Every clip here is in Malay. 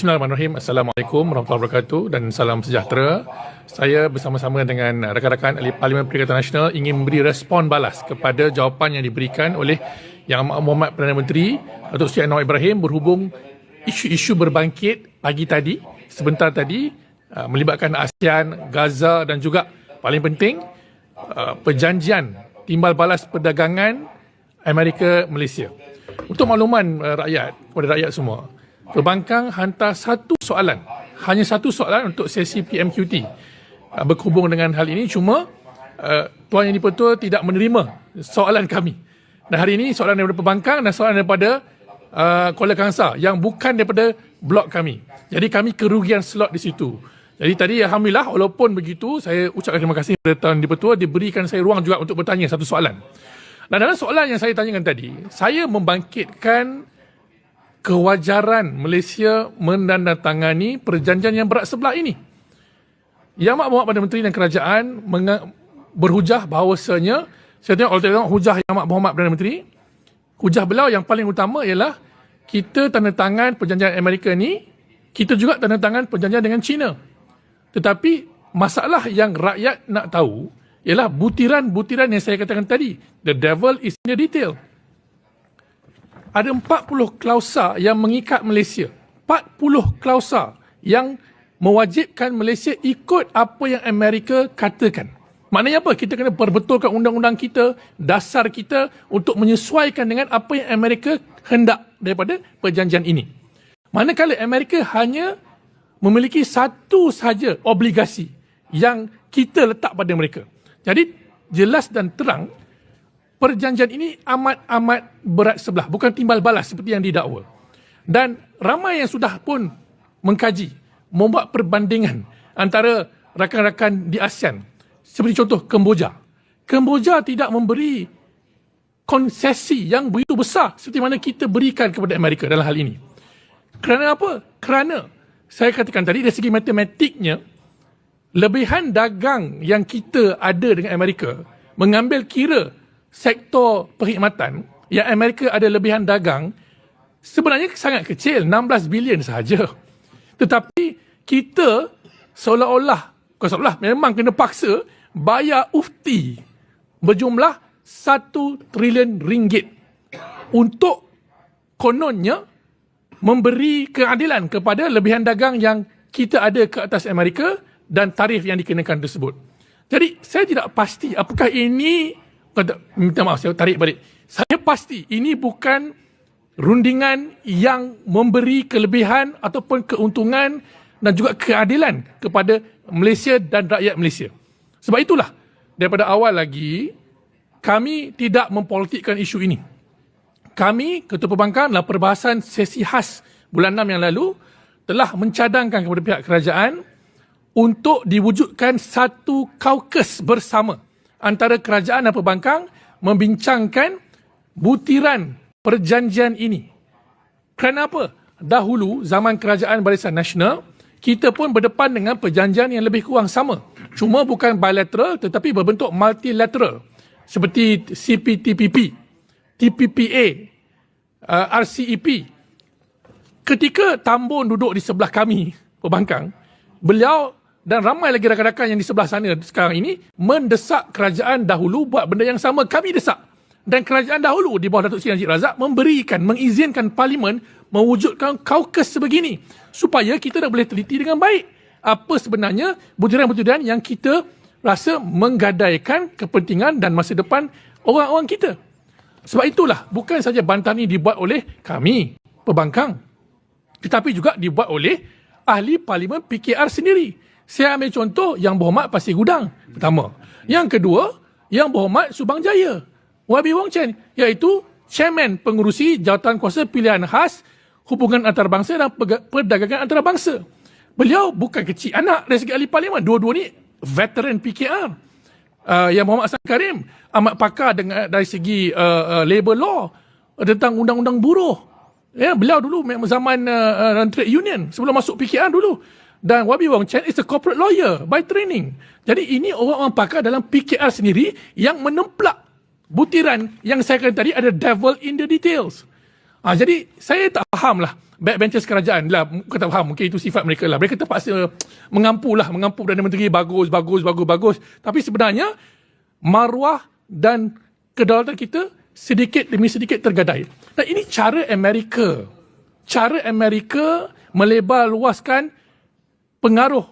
Bismillahirrahmanirrahim. Assalamualaikum warahmatullahi wabarakatuh dan salam sejahtera. Saya bersama-sama dengan rakan-rakan ahli Parlimen Perikatan Nasional ingin memberi respon balas kepada jawapan yang diberikan oleh Yang Amat Mohd Perdana Menteri Datuk Seri Anwar Ibrahim berhubung isu-isu berbangkit pagi tadi, sebentar tadi uh, melibatkan ASEAN, Gaza dan juga paling penting uh, perjanjian timbal balas perdagangan Amerika Malaysia. Untuk makluman uh, rakyat kepada rakyat semua, Perbankan hantar satu soalan, hanya satu soalan untuk sesi PMQT uh, berhubung dengan hal ini cuma uh, Tuan Yang Dipertua tidak menerima soalan kami. Dan hari ini soalan daripada perbankan dan soalan daripada uh, Kuala Kangsar yang bukan daripada blok kami. Jadi kami kerugian slot di situ. Jadi tadi Alhamdulillah walaupun begitu saya ucapkan terima kasih kepada Tuan Dipertua diberikan saya ruang juga untuk bertanya satu soalan. Dan dalam soalan yang saya tanyakan tadi, saya membangkitkan kewajaran Malaysia menandatangani perjanjian yang berat sebelah ini. Yang Mak Perdana Menteri dan Kerajaan berhujah bahawasanya, saya tengok kalau tengok hujah Yang Mak Muhammad Perdana Menteri, hujah beliau yang paling utama ialah kita tanda tangan perjanjian Amerika ni, kita juga tanda tangan perjanjian dengan China. Tetapi masalah yang rakyat nak tahu ialah butiran-butiran yang saya katakan tadi. The devil is in the detail ada 40 klausa yang mengikat Malaysia. 40 klausa yang mewajibkan Malaysia ikut apa yang Amerika katakan. Maknanya apa? Kita kena perbetulkan undang-undang kita, dasar kita untuk menyesuaikan dengan apa yang Amerika hendak daripada perjanjian ini. Manakala Amerika hanya memiliki satu sahaja obligasi yang kita letak pada mereka. Jadi jelas dan terang perjanjian ini amat-amat berat sebelah. Bukan timbal balas seperti yang didakwa. Dan ramai yang sudah pun mengkaji, membuat perbandingan antara rakan-rakan di ASEAN. Seperti contoh Kemboja. Kemboja tidak memberi konsesi yang begitu besar seperti mana kita berikan kepada Amerika dalam hal ini. Kerana apa? Kerana saya katakan tadi dari segi matematiknya, lebihan dagang yang kita ada dengan Amerika mengambil kira sektor perkhidmatan yang Amerika ada lebihan dagang sebenarnya sangat kecil 16 bilion sahaja tetapi kita seolah-olah seolah memang kena paksa bayar ufti berjumlah 1 trilion ringgit untuk kononnya memberi keadilan kepada lebihan dagang yang kita ada ke atas Amerika dan tarif yang dikenakan tersebut. Jadi saya tidak pasti apakah ini minta maaf saya tarik balik. Saya pasti ini bukan rundingan yang memberi kelebihan ataupun keuntungan dan juga keadilan kepada Malaysia dan rakyat Malaysia. Sebab itulah daripada awal lagi kami tidak mempolitikkan isu ini. Kami, Ketua Perbankan dalam perbahasan sesi khas bulan 6 yang lalu telah mencadangkan kepada pihak kerajaan untuk diwujudkan satu kaukus bersama antara kerajaan dan perbankan membincangkan butiran perjanjian ini. Kenapa? Dahulu zaman kerajaan Barisan Nasional, kita pun berdepan dengan perjanjian yang lebih kurang sama. Cuma bukan bilateral tetapi berbentuk multilateral. Seperti CPTPP, TPPA, uh, RCEP. Ketika Tambun duduk di sebelah kami, perbankan, beliau dan ramai lagi rakan-rakan yang di sebelah sana sekarang ini mendesak kerajaan dahulu buat benda yang sama. Kami desak. Dan kerajaan dahulu di bawah Datuk Seri Najib Razak memberikan mengizinkan parlimen mewujudkan kaukus sebegini supaya kita dah boleh teliti dengan baik apa sebenarnya butiran-butiran yang kita rasa menggadaikan kepentingan dan masa depan orang-orang kita. Sebab itulah bukan saja bantahan ini dibuat oleh kami pembangkang tetapi juga dibuat oleh ahli parlimen PKR sendiri saya ambil contoh yang berhormat Pasir Gudang. Pertama. Yang kedua, yang berhormat Subang Jaya. Wabi Wong Chen. Iaitu chairman pengurusi jawatan kuasa pilihan khas hubungan antarabangsa dan perdagangan antarabangsa. Beliau bukan kecil anak dari segi ahli parlimen. Dua-dua ni veteran PKR. Uh, yang Muhammad Hassan Karim amat pakar dengan dari segi uh, uh, labor law tentang undang-undang buruh. Ya, beliau dulu zaman uh, uh, trade union sebelum masuk PKR dulu. Dan Wabi Wong Chen is a corporate lawyer by training. Jadi ini orang-orang pakar dalam PKR sendiri yang menemplak butiran yang saya kata tadi ada devil in the details. Ha, jadi saya tak faham lah backbenchers kerajaan lah. Kata faham mungkin itu sifat mereka lah. Mereka terpaksa mengampu lah mengampu Perdana Menteri bagus bagus bagus bagus. Tapi sebenarnya maruah dan kedaulatan kita sedikit demi sedikit tergadai. Dan ini cara Amerika. Cara Amerika melebar luaskan pengaruh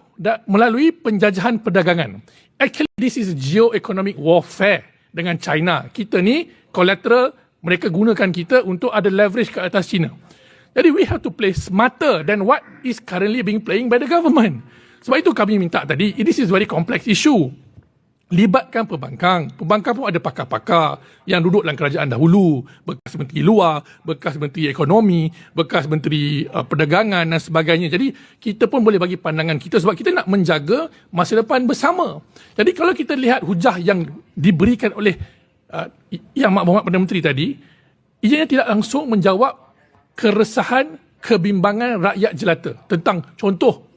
melalui penjajahan perdagangan actually this is geo-economic warfare dengan China kita ni collateral mereka gunakan kita untuk ada leverage ke atas China jadi we have to play smarter than what is currently being playing by the government. Sebab itu kami minta tadi, this is very complex issue. Libatkan pembangkang. Pembangkang pun ada pakar-pakar yang duduk dalam kerajaan dahulu. Bekas menteri luar, bekas menteri ekonomi, bekas menteri uh, perdagangan dan sebagainya. Jadi kita pun boleh bagi pandangan kita sebab kita nak menjaga masa depan bersama. Jadi kalau kita lihat hujah yang diberikan oleh uh, Yang Muhammad Perdana Menteri tadi, ianya tidak langsung menjawab keresahan, kebimbangan rakyat jelata tentang contoh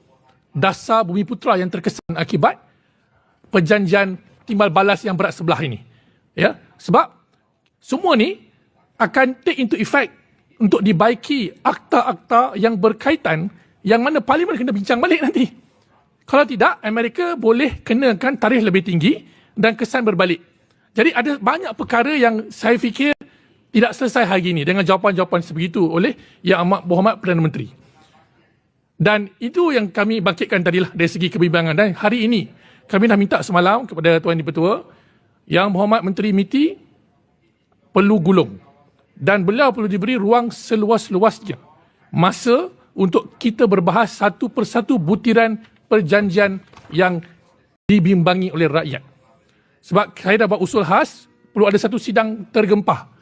dasar bumi putra yang terkesan akibat perjanjian timbal balas yang berat sebelah ini. Ya, sebab semua ni akan take into effect untuk dibaiki akta-akta yang berkaitan yang mana parlimen kena bincang balik nanti. Kalau tidak, Amerika boleh kenakan tarikh lebih tinggi dan kesan berbalik. Jadi ada banyak perkara yang saya fikir tidak selesai hari ini dengan jawapan-jawapan sebegitu oleh Yang Amat Muhammad Perdana Menteri. Dan itu yang kami bangkitkan tadilah dari segi kebimbangan. Dan hari ini kami dah minta semalam kepada Tuan Di Pertua Yang Muhammad Menteri MITI perlu gulung. Dan beliau perlu diberi ruang seluas-luasnya. Masa untuk kita berbahas satu persatu butiran perjanjian yang dibimbangi oleh rakyat. Sebab saya dah buat usul khas, perlu ada satu sidang tergempah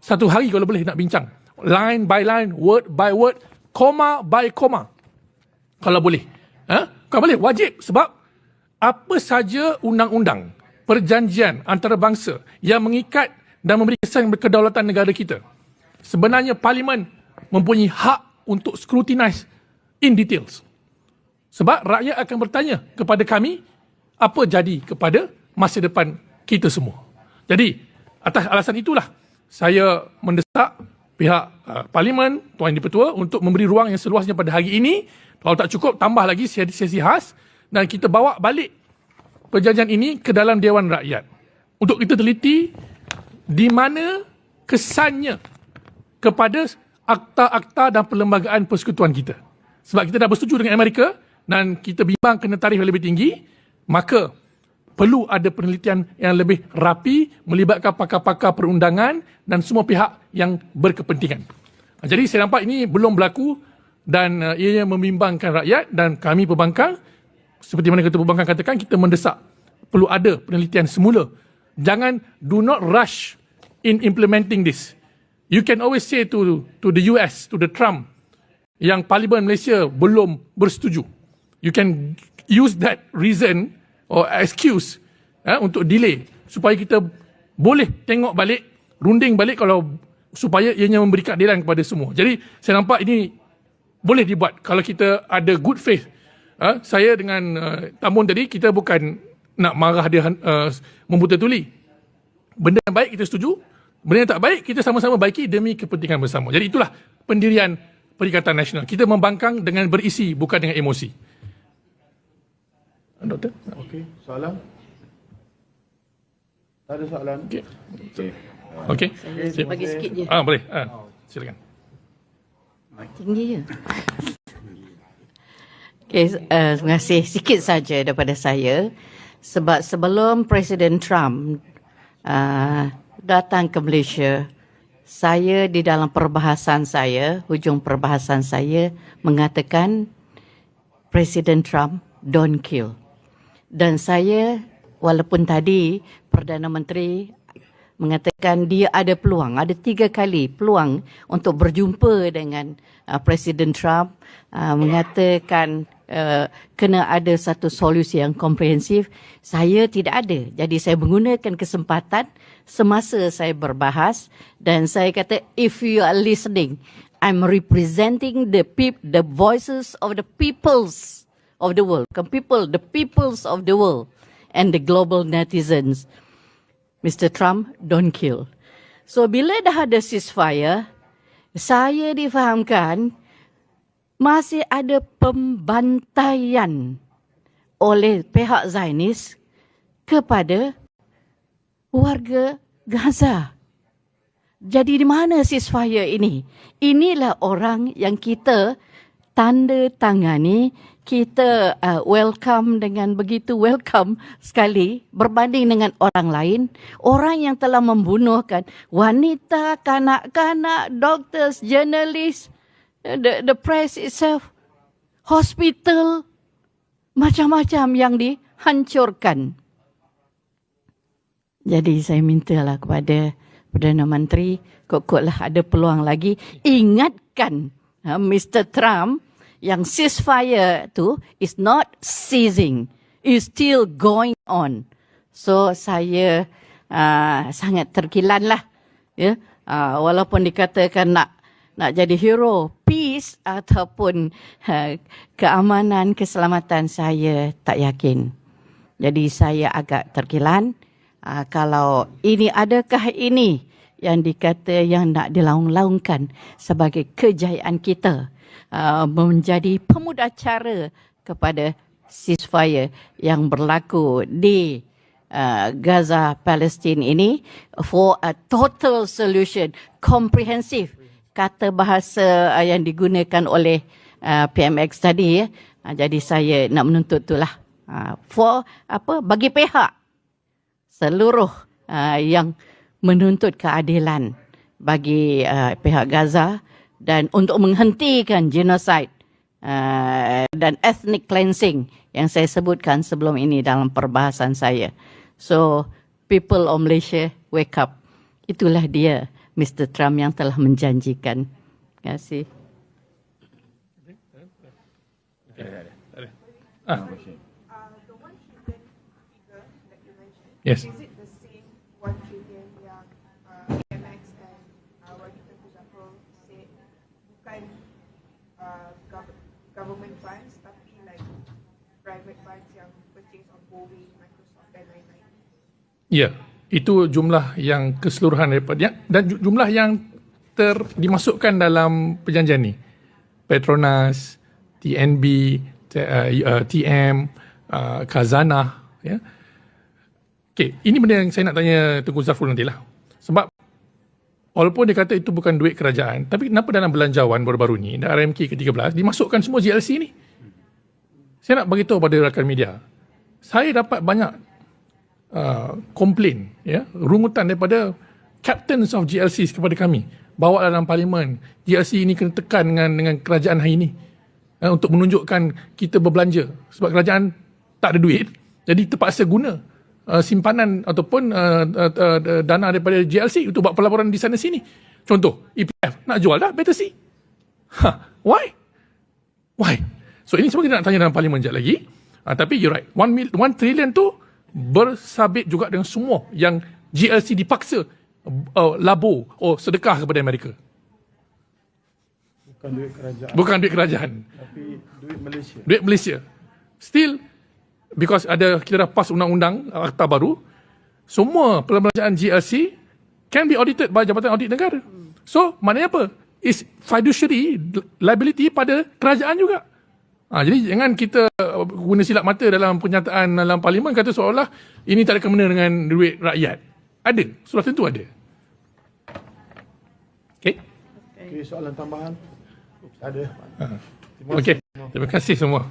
satu hari kalau boleh nak bincang. Line by line, word by word, koma by koma. Kalau boleh. Ha? Kalau boleh, wajib. Sebab apa saja undang-undang, perjanjian antarabangsa yang mengikat dan memberi kesan kedaulatan negara kita. Sebenarnya parlimen mempunyai hak untuk scrutinize in details. Sebab rakyat akan bertanya kepada kami apa jadi kepada masa depan kita semua. Jadi, atas alasan itulah saya mendesak pihak uh, parlimen, Tuan Yang Dipertua untuk memberi ruang yang seluasnya pada hari ini. Kalau tak cukup, tambah lagi sesi-sesi khas dan kita bawa balik perjanjian ini ke dalam Dewan Rakyat. Untuk kita teliti di mana kesannya kepada akta-akta dan perlembagaan persekutuan kita. Sebab kita dah bersetuju dengan Amerika dan kita bimbang kena tarikh yang lebih tinggi, maka perlu ada penelitian yang lebih rapi melibatkan pakar-pakar perundangan dan semua pihak yang berkepentingan. Jadi saya nampak ini belum berlaku dan uh, ianya membimbangkan rakyat dan kami pembangkang seperti mana ketua pembangkang katakan kita mendesak perlu ada penelitian semula. Jangan do not rush in implementing this. You can always say to to the US, to the Trump yang Parlimen Malaysia belum bersetuju. You can use that reason or excuse eh, untuk delay supaya kita boleh tengok balik, runding balik kalau supaya ianya memberi keadilan kepada semua. Jadi saya nampak ini boleh dibuat kalau kita ada good faith. Eh, saya dengan uh, tamun tadi kita bukan nak marah dia uh, membuta tuli. Benda yang baik kita setuju, benda yang tak baik kita sama-sama baiki demi kepentingan bersama. Jadi itulah pendirian Perikatan Nasional. Kita membangkang dengan berisi bukan dengan emosi. Doktor? Okey, soalan? Tak ada soalan? Okey. Okey. Okey. Saya bagi sikit je. Ah, boleh. Ah, silakan. Tinggi je. Okay, uh, terima kasih. Sikit saja daripada saya. Sebab sebelum Presiden Trump uh, datang ke Malaysia, saya di dalam perbahasan saya, hujung perbahasan saya, mengatakan Presiden Trump don't kill. Dan saya walaupun tadi Perdana Menteri mengatakan dia ada peluang, ada tiga kali peluang untuk berjumpa dengan uh, Presiden Trump uh, mengatakan uh, kena ada satu solusi yang komprehensif. Saya tidak ada. Jadi saya menggunakan kesempatan semasa saya berbahas dan saya kata if you are listening, I'm representing the peop- the voices of the peoples of the world, the people, the peoples of the world, and the global netizens. Mr. Trump, don't kill. So bila dah ada ceasefire, saya difahamkan masih ada pembantaian oleh pihak Zionis kepada warga Gaza. Jadi di mana ceasefire ini? Inilah orang yang kita tanda tangani, kita uh, welcome dengan begitu welcome sekali berbanding dengan orang lain. Orang yang telah membunuhkan wanita, kanak-kanak, doctors, journalists, the, the press itself, hospital, macam-macam yang dihancurkan. Jadi saya mintalah kepada Perdana Menteri, kok-koklah ada peluang lagi, ingatkan uh, Mr. Trump yang ceasefire tu is not ceasing, is still going on. So saya uh, sangat terkilan ya. Uh, walaupun dikatakan nak nak jadi hero, peace ataupun uh, keamanan, keselamatan saya tak yakin. Jadi saya agak terkilan. Uh, kalau ini adakah ini yang dikata yang nak dilaung-laungkan sebagai kejayaan kita uh, menjadi pemuda cara kepada ceasefire yang berlaku di uh, Gaza Palestin ini for a total solution comprehensive kata bahasa uh, yang digunakan oleh uh, PMX tadi ya uh, jadi saya nak menuntut itulah uh, for apa bagi pihak seluruh uh, yang menuntut keadilan bagi uh, pihak Gaza dan untuk menghentikan genocide uh, dan ethnic cleansing yang saya sebutkan sebelum ini dalam perbahasan saya. So, people of Malaysia, wake up. Itulah dia Mr. Trump yang telah menjanjikan. Terima kasih. Ah. Yes. Is it the same one trillion yang uh, uh, Wadi Tengku Zafrul said bukan gov- government funds tapi like private funds yang purchase on Boeing, Microsoft dan lain-lain. Ya, itu jumlah yang keseluruhan daripada dan ju- jumlah yang ter dimasukkan dalam perjanjian ni. Petronas, TNB, T- uh, uh, TM, uh, Kazana, ya. Okay, ini benda yang saya nak tanya Tengku Zafrul nantilah. Sebab walaupun dia kata itu bukan duit kerajaan, tapi kenapa dalam belanjawan baru-baru ni, dan RMK ke-13, dimasukkan semua GLC ni? Saya nak bagi tahu pada rakan media. Saya dapat banyak uh, komplain, ya, rungutan daripada captains of GLCs kepada kami. Bawa dalam parlimen, GLC ini kena tekan dengan dengan kerajaan hari ini uh, untuk menunjukkan kita berbelanja. Sebab kerajaan tak ada duit, jadi terpaksa guna uh, simpanan ataupun uh, uh, uh, dana daripada GLC untuk buat pelaburan di sana sini. Contoh, EPF nak jual dah better see. Ha, why? Why? So ini semua kita nak tanya dalam parlimen sekejap lagi. Uh, tapi you're right. One, mil, one trillion tu bersabit juga dengan semua yang GLC dipaksa uh, labo oh sedekah kepada Amerika. Bukan duit kerajaan, Bukan duit kerajaan. tapi duit Malaysia. Duit Malaysia. Still, because ada kita dah pass undang-undang akta baru, semua perbelanjaan GLC can be audited by Jabatan Audit Negara. So, maknanya apa? Is fiduciary liability pada kerajaan juga. Ha, jadi jangan kita uh, guna silap mata dalam pernyataan dalam parlimen kata seolah-olah ini tak ada kena dengan duit rakyat. Ada. Sudah tentu ada. Okay. Okey, soalan tambahan? Ada. Okey. Terima kasih semua.